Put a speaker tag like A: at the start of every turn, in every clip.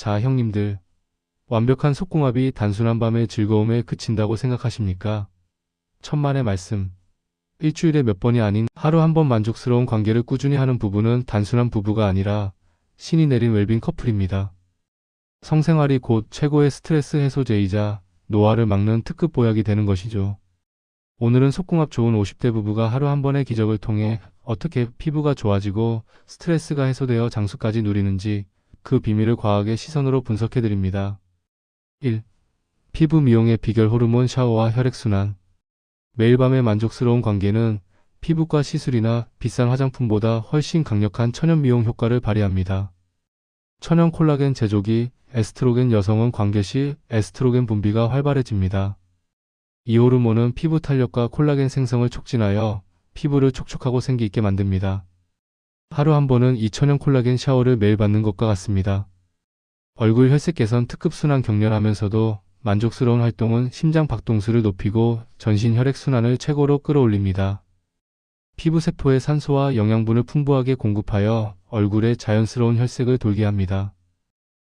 A: 자, 형님들. 완벽한 속궁합이 단순한 밤의 즐거움에 그친다고 생각하십니까? 천만의 말씀. 일주일에 몇 번이 아닌 하루 한 번 만족스러운 관계를 꾸준히 하는 부부는 단순한 부부가 아니라 신이 내린 웰빙 커플입니다. 성생활이 곧 최고의 스트레스 해소제이자 노화를 막는 특급 보약이 되는 것이죠. 오늘은 속궁합 좋은 50대 부부가 하루 한 번의 기적을 통해 어떻게 피부가 좋아지고 스트레스가 해소되어 장수까지 누리는지 그 비밀을 과학의 시선으로 분석해 드립니다. 1. 피부 미용의 비결 호르몬 샤워와 혈액순환. 매일 밤의 만족스러운 관계는 피부과 시술이나 비싼 화장품보다 훨씬 강력한 천연 미용 효과를 발휘합니다. 천연 콜라겐 제조기 에스트로겐 여성은 관계 시 에스트로겐 분비가 활발해집니다. 이 호르몬은 피부 탄력과 콜라겐 생성을 촉진하여 피부를 촉촉하고 생기 있게 만듭니다. 하루 한 번은 이 천연 콜라겐 샤워를 매일 받는 것과 같습니다. 얼굴 혈색 개선 특급 순환 격렬하면서도 만족스러운 활동은 심장 박동수를 높이고 전신 혈액 순환을 최고로 끌어올립니다. 피부 세포에 산소와 영양분을 풍부하게 공급하여 얼굴에 자연스러운 혈색을 돌게 합니다.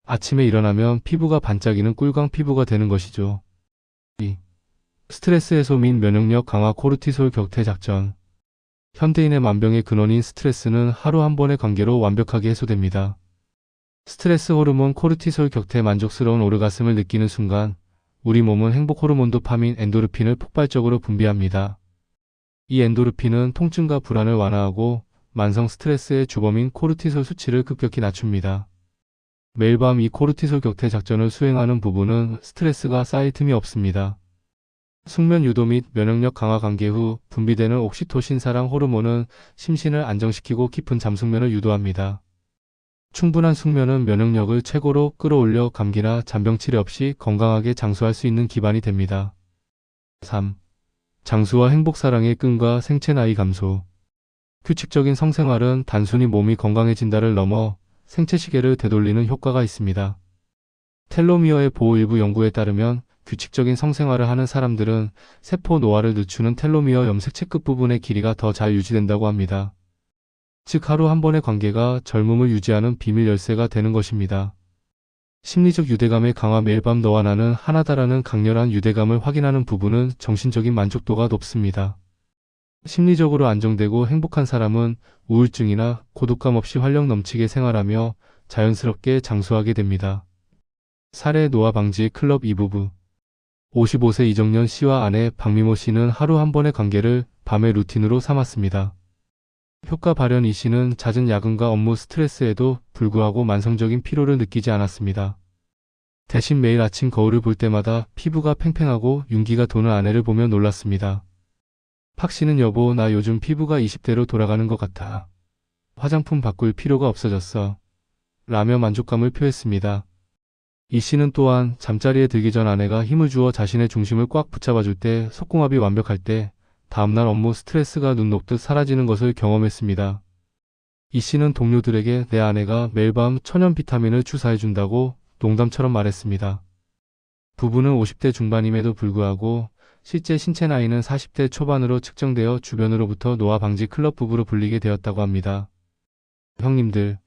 A: 아침에 일어나면 피부가 반짝이는 꿀광 피부가 되는 것이죠. 2. 스트레스 해소 및 면역력 강화 코르티솔 격퇴 작전. 현대인의 만병의 근원인 스트레스는 하루 한 번의 관계로 완벽하게 해소됩니다. 스트레스 호르몬 코르티솔 격퇴 만족스러운 오르가슴을 느끼는 순간 우리 몸은 행복 호르몬 도파민 엔도르핀을 폭발적으로 분비합니다. 이 엔도르핀은 통증과 불안을 완화하고 만성 스트레스의 주범인 코르티솔 수치를 급격히 낮춥니다. 매일 밤 이 코르티솔 격퇴 작전을 수행하는 부부는 스트레스가 쌓일 틈이 없습니다. 숙면 유도 및 면역력 강화 관계 후 분비되는 옥시토신 사랑 호르몬은 심신을 안정시키고 깊은 잠숙면을 유도합니다. 충분한 숙면은 면역력을 최고로 끌어올려 감기나 잔병 치레 없이 건강하게 장수할 수 있는 기반이 됩니다. 3. 장수와 행복사랑의 끈과 생체 나이 감소. 규칙적인 성생활은 단순히 몸이 건강해진다를 넘어 생체 시계를 되돌리는 효과가 있습니다. 텔로미어의 보호 일부 연구에 따르면 규칙적인 성생활을 하는 사람들은 세포 노화를 늦추는 텔로미어 염색체 끝부분의 길이가 더 잘 유지된다고 합니다. 즉 하루 한 번의 관계가 젊음을 유지하는 비밀 열쇠가 되는 것입니다. 심리적 유대감의 강화 매일 밤 너와 나는 하나다라는 강렬한 유대감을 확인하는 부부는 정신적인 만족도가 높습니다. 심리적으로 안정되고 행복한 사람은 우울증이나 고독감 없이 활력 넘치게 생활하며 자연스럽게 장수하게 됩니다. 살해 노화 방지 클럽 이부부 55세 이정년 씨와 아내 박미모 씨는 하루 한 번의 관계를 밤의 루틴으로 삼았습니다. 효과 발현 이 씨는 잦은 야근과 업무 스트레스에도 불구하고 만성적인 피로를 느끼지 않았습니다. 대신 매일 아침 거울을 볼 때마다 피부가 팽팽하고 윤기가 도는 아내를 보며 놀랐습니다. 팍 씨는 여보 나 요즘 피부가 20대로 돌아가는 것 같아. 화장품 바꿀 필요가 없어졌어. 라며 만족감을 표했습니다. 이 씨는 또한 잠자리에 들기 전 아내가 힘을 주어 자신의 중심을 꽉 붙잡아줄 때 속궁합이 완벽할 때 다음날 업무 스트레스가 눈 녹듯 사라지는 것을 경험했습니다. 이 씨는 동료들에게 내 아내가 매일 밤 천연 비타민을 주사해준다고 농담처럼 말했습니다. 부부는 50대 중반임에도 불구하고 실제 신체 나이는 40대 초반으로 측정되어 주변으로부터 노화 방지 클럽 부부로 불리게 되었다고 합니다. 형님들,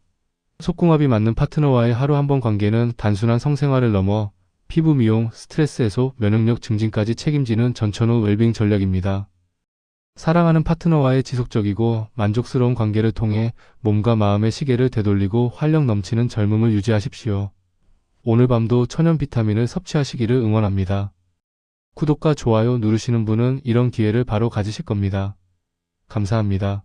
A: 속궁합이 맞는 파트너와의 하루 한 번 관계는 단순한 성생활을 넘어 피부 미용, 스트레스 해소, 면역력 증진까지 책임지는 전천후 웰빙 전략입니다. 사랑하는 파트너와의 지속적이고 만족스러운 관계를 통해 몸과 마음의 시계를 되돌리고 활력 넘치는 젊음을 유지하십시오. 오늘 밤도 천연 비타민을 섭취하시기를 응원합니다. 구독과 좋아요 누르시는 분은 이런 기회를 바로 가지실 겁니다. 감사합니다.